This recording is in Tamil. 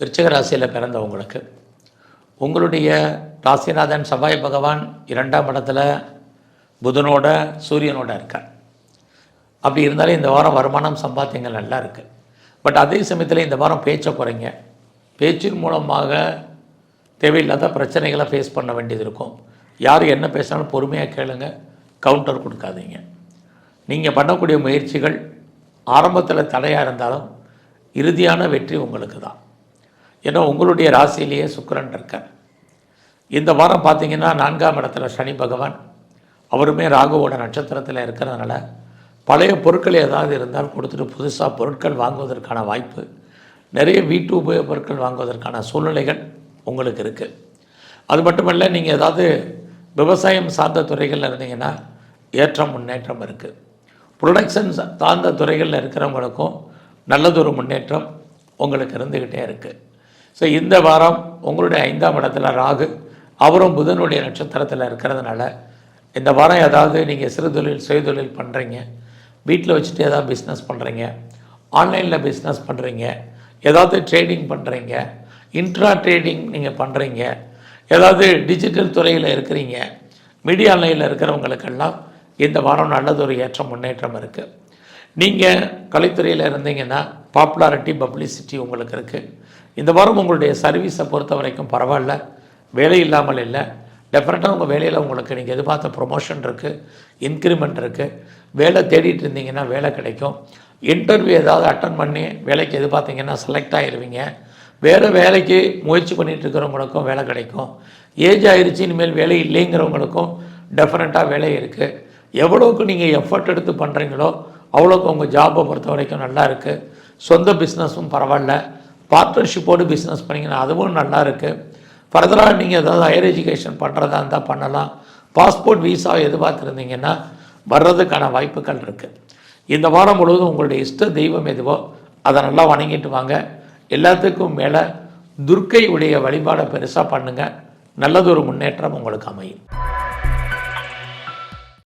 விருச்சக ராசியில் பிறந்தவங்களுக்கு உங்களுடைய ராசிநாதன் செவ்வாய் பகவான் இரண்டாம் இடத்துல புதனோட சூரியனோட இருக்கார். அப்படி இருந்தாலும் இந்த வாரம் வருமானம் சம்பாத்தியங்கள் நல்லா இருக்குது பட் அதே சமயத்தில் இந்த வாரம் பேச்சை குறைங்க. பேச்சின் மூலமாக தேவையில்லாத பிரச்சனைகளை ஃபேஸ் பண்ண வேண்டியது இருக்கும். யார் என்ன பேசினாலும் பொறுமையாக கேளுங்க. கவுண்டர் கொடுக்காதீங்க. நீங்கள் பண்ணக்கூடிய முயற்சிகள் ஆரம்பத்தில் தடையாக இருந்தாலும் இறுதியான வெற்றி உங்களுக்கு தான் ஏன்னா உங்களுடைய ராசியிலேயே சுக்கிரன் இருக்கார். இந்த வாரம் பார்த்தீங்கன்னா நான்காம் இடத்துல சனி பகவான் அவருமே ராகுவோட நட்சத்திரத்தில் இருக்கிறதுனால பழைய பொருட்கள் ஏதாவது இருந்தால் கொடுத்துட்டு புதுசாக பொருட்கள் வாங்குவதற்கான வாய்ப்பு நிறைய வீட்டு உபயோக பொருட்கள் வாங்குவதற்கான சூழ்நிலைகள் உங்களுக்கு இருக்குது அது மட்டுமல்ல நீங்கள் ஏதாவது விவசாயம் சார்ந்த துறைகளில் இருந்தீங்கன்னா ஏற்றம் முன்னேற்றம் இருக்குது ப்ரொடக்ஷன் சார்ந்த துறைகளில் இருக்கிறவங்களுக்கும் நல்லதொரு முன்னேற்றம் உங்களுக்கு இருந்துக்கிட்டே இருக்குது ஸோ இந்த வாரம் உங்களுடைய ஐந்தாம் இடத்துல ராகு அவரும் புதனுடைய நட்சத்திரத்தில் இருக்கிறதுனால இந்த வாரம் ஏதாவது நீங்கள் சிறு தொழில் சுயதொழில் பண்ணுறீங்க வீட்டில் வச்சுட்டு ஏதாவது பிஸ்னஸ் பண்ணுறீங்க ஆன்லைனில் பிஸ்னஸ் பண்ணுறீங்க ஏதாவது ட்ரேடிங் பண்ணுறீங்க இன்ட்ரா ட்ரேடிங் நீங்கள் பண்ணுறீங்க ஏதாவது டிஜிட்டல் துறையில் இருக்கிறீங்க மீடியா லைனில் இருக்கிறவங்களுக்கெல்லாம் இந்த வாரம் நல்லது ஒரு ஏற்றம் முன்னேற்றம் இருக்குது நீங்கள் கலைத்துறையில் இருந்தீங்கன்னா பாப்புலாரிட்டி பப்ளிசிட்டி உங்களுக்கு இருக்குது இந்த வாரம் உங்களுடைய சர்வீஸை பொறுத்த வரைக்கும் பரவாயில்ல வேலை இல்லாமல் இல்லை. டெஃபினட்டாக உங்கள் வேலையில் உங்களுக்கு நீங்கள் எதிர்பார்த்த ப்ரொமோஷன் இருக்குது இன்க்ரிமெண்ட் இருக்குது வேலை தேடிட்டு இருந்தீங்கன்னா வேலை கிடைக்கும். இன்டர்வியூ ஏதாவது அட்டன் பண்ணி வேலைக்கு எதிர்பார்த்தீங்கன்னா செலக்ட் ஆகிடுவீங்க வேறு வேலைக்கு முயற்சி பண்ணிகிட்டு இருக்கிறவங்களுக்கும் வேலை கிடைக்கும். ஏஜ் ஆயிடுச்சு இனிமேல் வேலை இல்லைங்கிறவங்களுக்கும் டெஃபினட்டாக வேலை இருக்குது எவ்வளோக்கு நீங்கள் எஃபர்ட் எடுத்து பண்ணுறீங்களோ அவ்வளோக்கு உங்கள் ஜாபை பொறுத்த வரைக்கும் நல்லா இருக்குது சொந்த பிஸ்னஸும் பரவாயில்ல. பார்ட்னர்ஷிப்போடு பிஸ்னஸ் பண்ணிங்கன்னா அதுவும் நல்லா இருக்குது ஃபர்தராக நீங்கள் ஏதாவது ஹையர் எஜுகேஷன் பண்ணுறதா இருந்தால் பண்ணலாம். பாஸ்போர்ட் விசா எதிர்பார்த்துருந்தீங்கன்னா வர்றதுக்கான வாய்ப்புகள் இருக்குது இந்த வாரம் முழுவதும் உங்களுடைய இஷ்ட தெய்வம் எதுவோ அதை நல்லா வணங்கிட்டு வாங்க. எல்லாத்துக்கும் மேலே துர்க்கை உடைய வழிபாடை பெருசாக பண்ணுங்கள் நல்லதொரு முன்னேற்றம் உங்களுக்கு அமையும்.